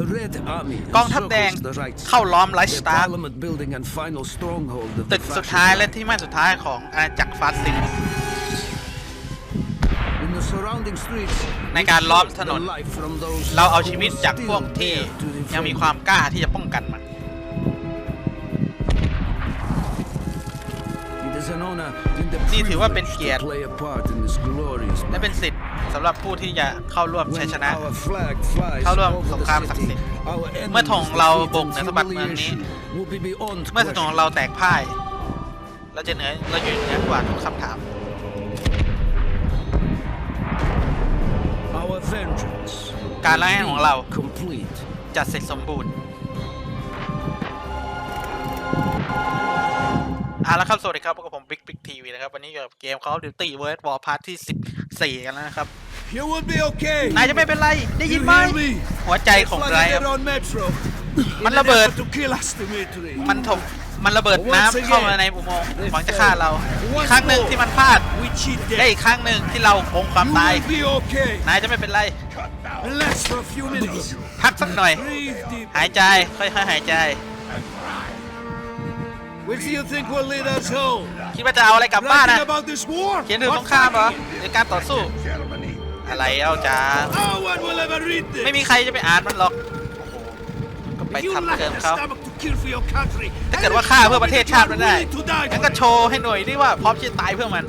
The Red Army กองทัพแดง encircles the right เข้าล้อมไลท์ the สตาร์ Parliament building and final stronghold of ตึ the กสุดท้าย fascist และที่มั่นสุดท้ายของอาณาจักรฟาสซิสต์ In the surrounding streets ในการล้อมถนน the life from those เราเอา who ชีวิต still จากพวกที่ dare to ยังมี defend ความกล้าที่จะป้องกันมัน นี่ถือว่าเป็น privilege เกียรติ to play a part in this glorious และเป็น battle. สิทธิ์สำหรับผู้ที่จะเข้าร่วมชัย When ชนะ our flag flies เข้าร่วม over สง the ครามศักดิ์ city, สิทธิ์ our เมื่อธง enemies' เรา defeat บุก and ในสมบัติเมืองนี้ humiliation will be beyond เมื่อสมอง question. เราแตกพ่าย เราจะเหนือเราอยู่เหนือกว่าทุกคำถาม Our vengeance การล้างแค้นของเรา complete. จะเสร็จสมบูรณ์ เอาละครับสวัสดีครับพบกับผมบิ๊กบิ๊กทีวีนะครับ วันนี้อยู่กับเกม Call of Duty World War Part ที่ 14 กันแล้วนะครับ You will be okay. นายจะไม่เป็นไร ได้ยินไหม หัวใจของไรครับ on Metro. มันระเบิด to kill us, Dimitri. มันถมมันระเบิดน้ำเข้ามาในอุโมงค์หวังจะฆ่าเราอีกครั้งหนึ่งที่มันพลาด We cheated. และอีกครั้งหนึ่งที่เราโกงความ You ตาย will be okay. นายจะไม่เป็นไร Relax for a few minutes. พักสักหน่อย Breathe deep. หายใจค่อยๆหายใจ Which do you think will lead us home? คิดว่าจะเอาอะไรกลับบ้านนะ Writing about this war? เขียนถึงสงครามเหรอหรือการต่อสู้ อะไรเอาจ้า No one will ever read this. ไม่มีใครจะไปอ่านมันหรอก ก็ไป You ทำ lack เกิน the เขา stomach to kill for your country. ถ้าเกิดว่าฆ่าเพื่อประเทศชาติไม่ได้ willing to die งั้น for ก็ it. โชว์ให้หน่อยดิว่าพร้อมที่จะตายเพื่อมัน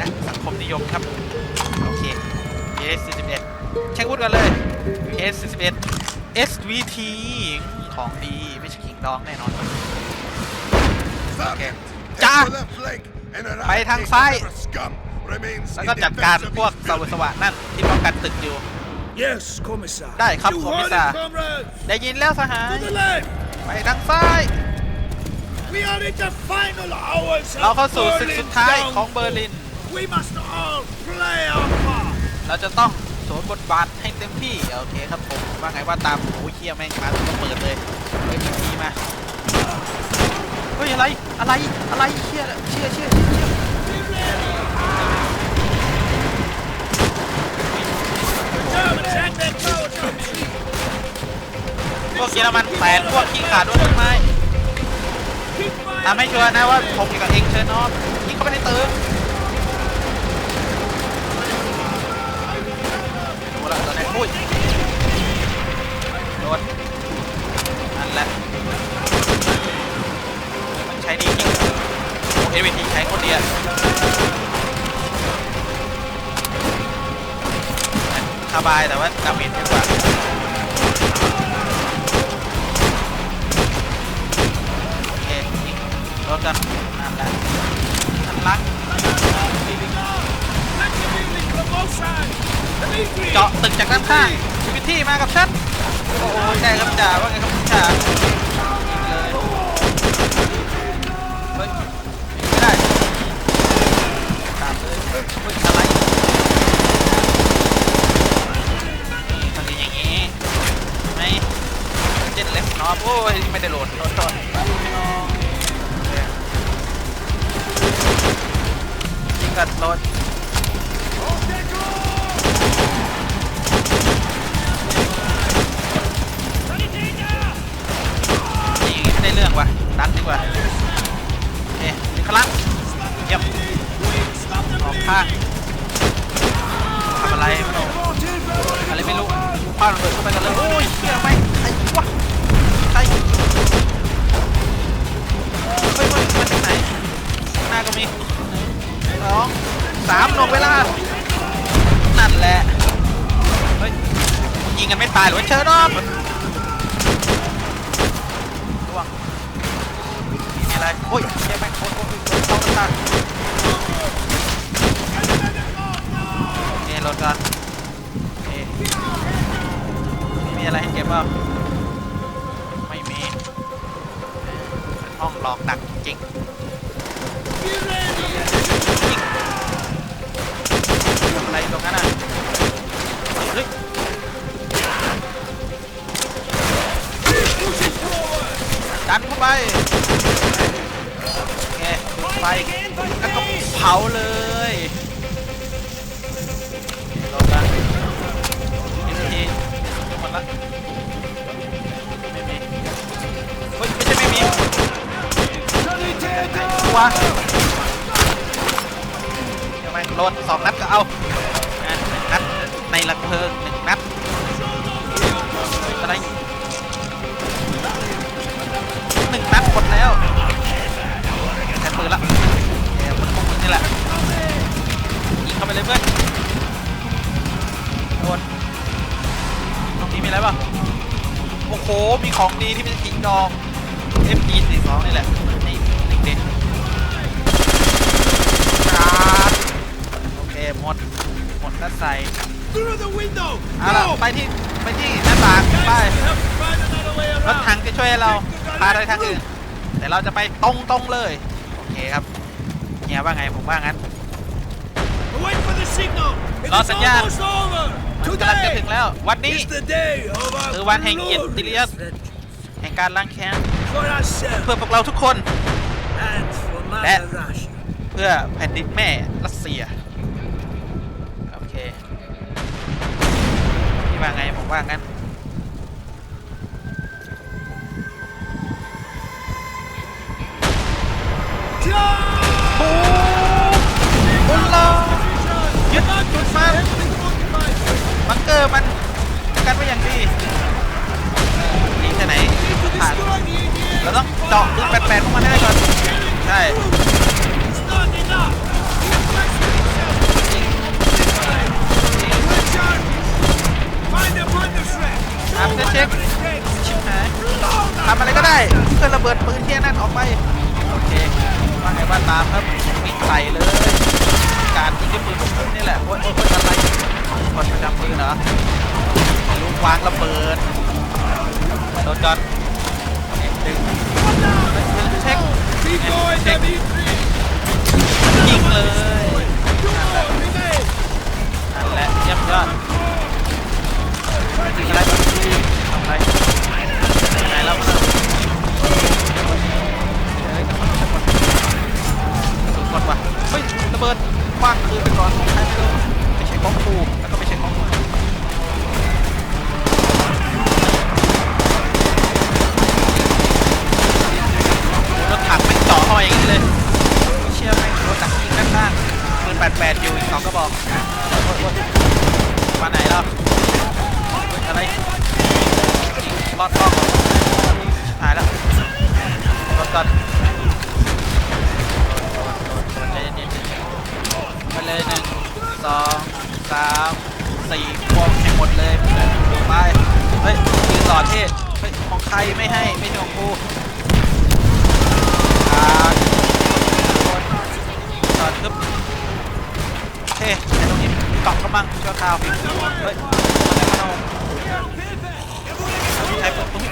นะสังคมนิยมครับ โอเค S41 เช็ควุฒิกันเลย S41 SVT ของดีไม่ใช่ขิง ดองแน่นอน โอเค จ้า ไปทางซ้าย แล้วก็จัดการพวกสวสวะนั่นที่ป้องกันตึกอยู่ Yes, Commissar. ได้ครับ You คอมมิ heard ซา it, comrades. ได้ยินแล้วสหาย To the left. ไปทางซ้าย We are in the final hours เรา of เข้าสู่ศึก Berlin's สุดท้ายของ downfall. เบอร์ลิน We must all play our part. เราจะต้องสวมบทบาทให้เต็มที่ โอเคครับผม ว่าไงว่าตามโอ้ยเคียแม่งมาต้องเปิดเลยเฮ้ย มาเฮ้ยอะไรอะไรอะไรเชี่ยเชี่ยเชี่ยเชี่ยพวกเยอรมันแขวนพวกขี้ขาดด้วยต้นไม้ทำให้ชัวร์นะว่าผมอยู่กับเองเชิญน้อนยิงเข้าไปในตึกโอ้ละตอนนี้อุ้ยโดนแหละมันใช้ดีจริงโอ้ เอวีทีใช้คนเดียวสบายแต่ว่าดาเมจเยอะกว่าโอเคยิงรถกันนั่นแหละนั่นลักเจาะตึกจากด้านข้างชีวิตที่มากับฉันโอ้โหใช่ครับจ่าว่า ได้โหลดโหลดโหลดยิงกันโหลดนี่ไม่ได้เรื่องว่ะดันดีกว่าโอเคครั้งเยี่ยมออกข้างทำอะไรไม่รู้อะไรไม่รู้พลาดระเบิดเข้าไปกันเลยโอ้ยเชี่ยไหมไอ้วะ ใครเฮ้ยเฮ้ยมาจากไหนข้างหน้าก็มีสองสามหนวงเวลา นั่นแหละ เฮ้ย ยิงกันไม่ตายหรือว่าเชิญรอบร่วงมีอะไร โอ้ยแย่แม่งโอ้ยโอ้ยโอ้ยเข้าต่างนี่รถกันนี่มีอะไรให้เก็บเปล่าไห้องหลอกดักจริงทำอะไรตรงนั้นอะเฮ้ยดันเข้าไปโอเคดูดไฟแล้วก็เผาเลยรอกัน วะเดี๋ยวไปโหลดสองนัดก็เอาอะหนึ่งนัดในระเพลิงหนึ่งนัดอะไรหนึ่งนัดหมดแล้วแทนปืนละเดี๋ยวมันพวกมึงนี่แหละยิงเข้าไปเลยเพื่อนโดนตรงนี้มีอะไรบ้างโอ้โหมีของดีที่เป็นสีดอง FG 42 นี่แหละ ใส่ Through the window! เอาละ Go! ไปที่ไปที่หน้าต่างไป We have to find another way รถ around. ถังจะช่วยเราพาไปทางอื่นแต่เราจะไปตรงๆเลยโอเคครับเฮียว่าไงผมว่างั้น Wait for the signal! It Lost is it, yeah. almost over! มันกำลังจะถึงแล้ววันนี้ is the day of our คือวันแห่งเกียรติยศ glorious vengeance. แห่งการล้างแค้น For ourselves เพื่อพวกเราทุกคน and for That- Mother Russia. เพื่อแผ่นดินแม่รัสเซีย โอเคพี่ ว่าไงผมว่างั้นบูบุลโลยึดจุดมาบังเกอร์มันกันไว้อย่างดียิงที่ไหนผ่านเราต้องเจาะปืนแปดๆพวกมันให้ได้ก่อนใช่ ส่เลย การยิงด้วยปืนพวกผมนี่แหละโอ้ยโอ้ยอะไรคนประจำปืนเหรอลูกวางระเบิดโดนจอดดึงเช็คเช็คยิงเลย มาไหนแล้วอะไรยิงลอดกล้องหายแล้วรถก่อนใจเย็นๆไปเลยหนึ่งสองสามสี่พวงให้หมดเลยไปเฮ้ยยืนต่อที่เฮ้ยของใครไม่ให้ไม่ใช่ของกูอ่าต่อทึบ โอเคไอ้ตรงนี้เกาะกำลังชั่วคราวเฮ้ยไรมาเอาใช้ปุ๊บปุ๊บ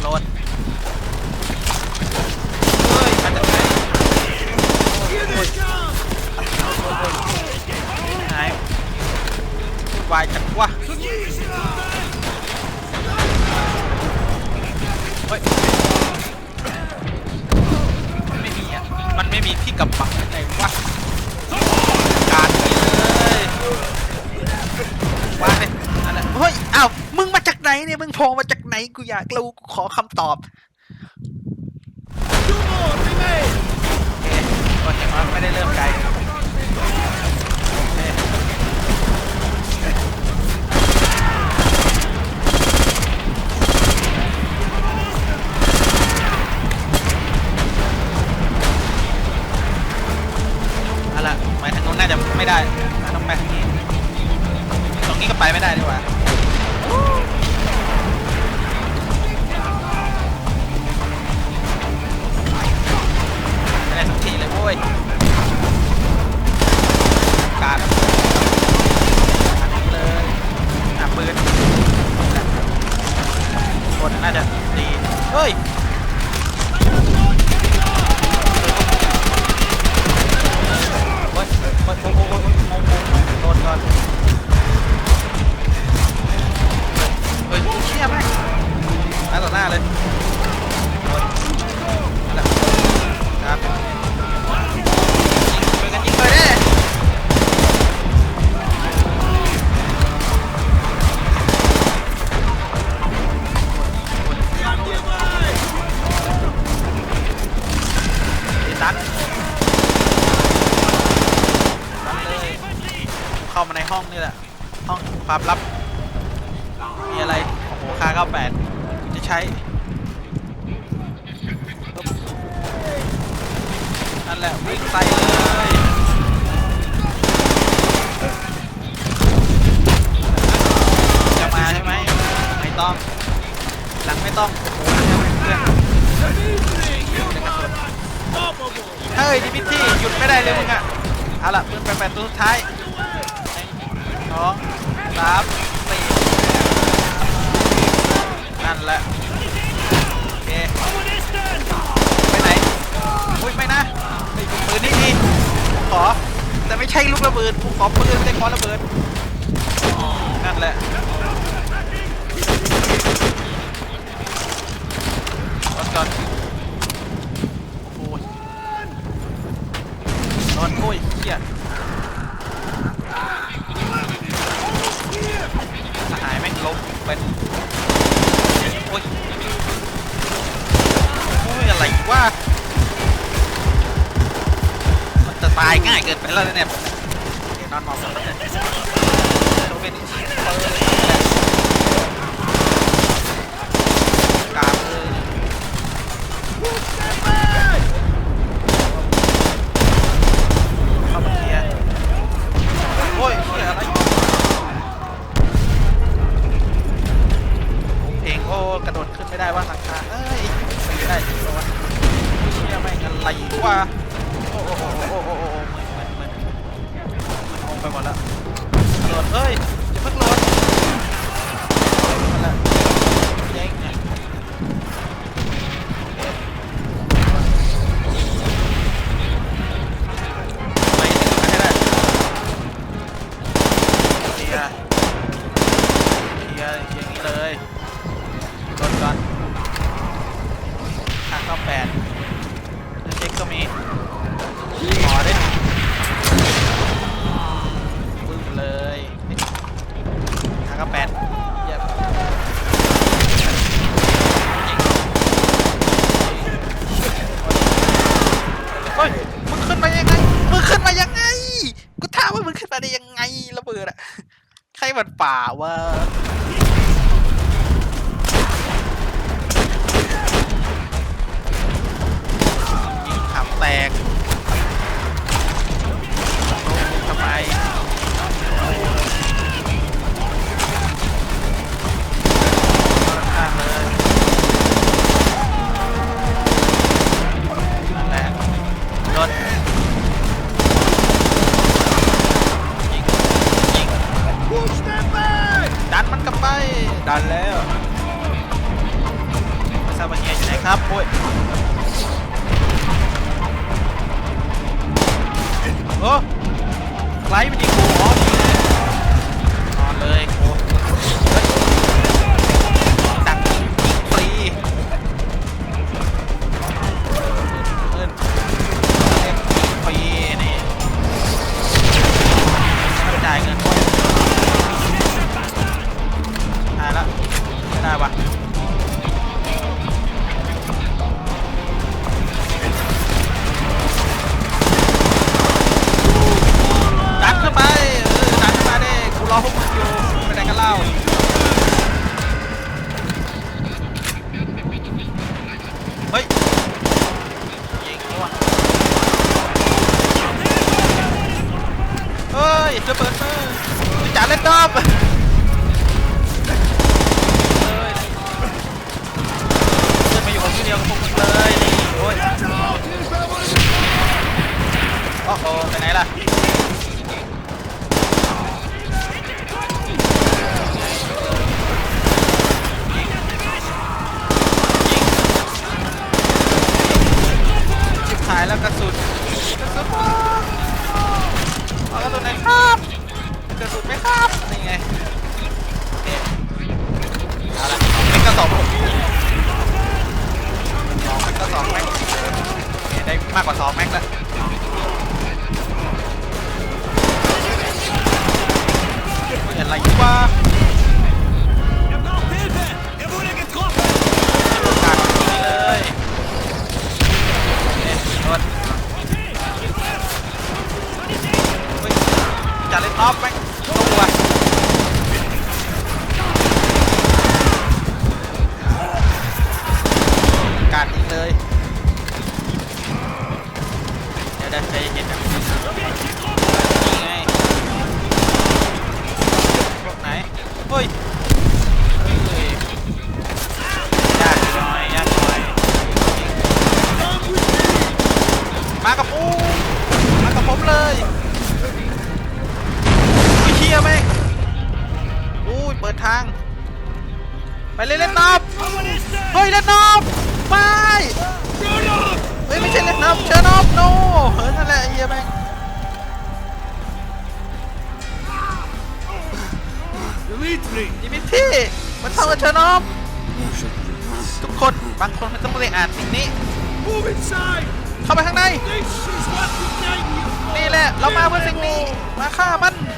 โหลดเฮ้ยมาจากไหน Here they come! หายวุ่นวายจังวะเฮ้ย มันไม่มีที่กำบังไหนวะการนี้เลยวางเลยอะไรเฮ้ยอ้าวมึงมาจากไหนเนี่ยมึงโผล่มาจากไหนกูอยากรู้กูขอคำตอบ Two more remain! โอเคก็เห็นว่าไม่ได้เริ่มไกล น่าจะไม่ได้ต้องไปทางนี้ ตรงนี้ก็ไปไม่ได้ดีกว่าไม่ได้สักทีเลยโว้ยการอันนี้เลยอะปืนคนน่าจะดี เฮ้ย โอ๊ ในห้องนี่แหละ ห้องความลับ มีอะไร โอ้โหค่า98จะใช้ นั่นแหละ วิ่งใส่เลยจะมาใช่ไหม ไม่ต้อง หลังไม่ต้อง โอ้โหหลังยังไม่เพื่อนเฮ้ยดิมิที่หยุดไม่ได้เลยมึงอะเอาล่ะปืนแปดตัวสุดท้าย องสามสี่นั่นแหละโอเคไปไหนอุ้ยไม่นะไอ้ยปืนนี่ดีขอแต่ไม่ใช่ลูกระเบิดกูขอปืนเล็กคอระเบิดนั่นแหละรถก่อนโอ้ยนอนโอ้ยเฮียสหายแม่งล้ม เป็นโอ้ยโอ้ยอะไรวะมันจะตายง่ายเกินไปแล้วเนี่ยเนอนมอบก่อนนะโดนเป็นอีกทีเปิดเลยแหละกราบเลยเข้ามาเคลียร์โอ้ยเฮียอะไร เพลงโอ้ กระโดดขึ้นไม่ได้ว่าหลังคาเอ้ยไม่ได้จริงเหรอวะเชี่ยแม่งอะไรวะโอ้โอ้โอ้โอ้โอ้โอ้โอ้มึนมึนมึนมึนงงไปหมดแล้วกระโดดเอ้ยอย่าเพิ่งโหลดนั่แหละเจ๊งไปถึงมาให้ได้เคลียเคลียอย่างนี้เลย นก่อนทางก็แปดเช็กก็มีหมอได้ปึ้งเลยทางก็แปด ครับโอ้ยโอ้ไลท์มันยิง มากกว่าสองแม็กแล้วเห็นอะไรวะ ยนั่นแหละไอ้เฮียแม่ง Dmitri! ดิมิที่มันทำกับเชอร์นอฟทุกคนบางคนไม่ต้องเรียนอ่านสิ่งนี้ Move inside! เข้าไปข้างใน This is what we came here for! นี่แหละ เรามาเพื่อสิ่งนี้ มาฆ่ามัน Everyone!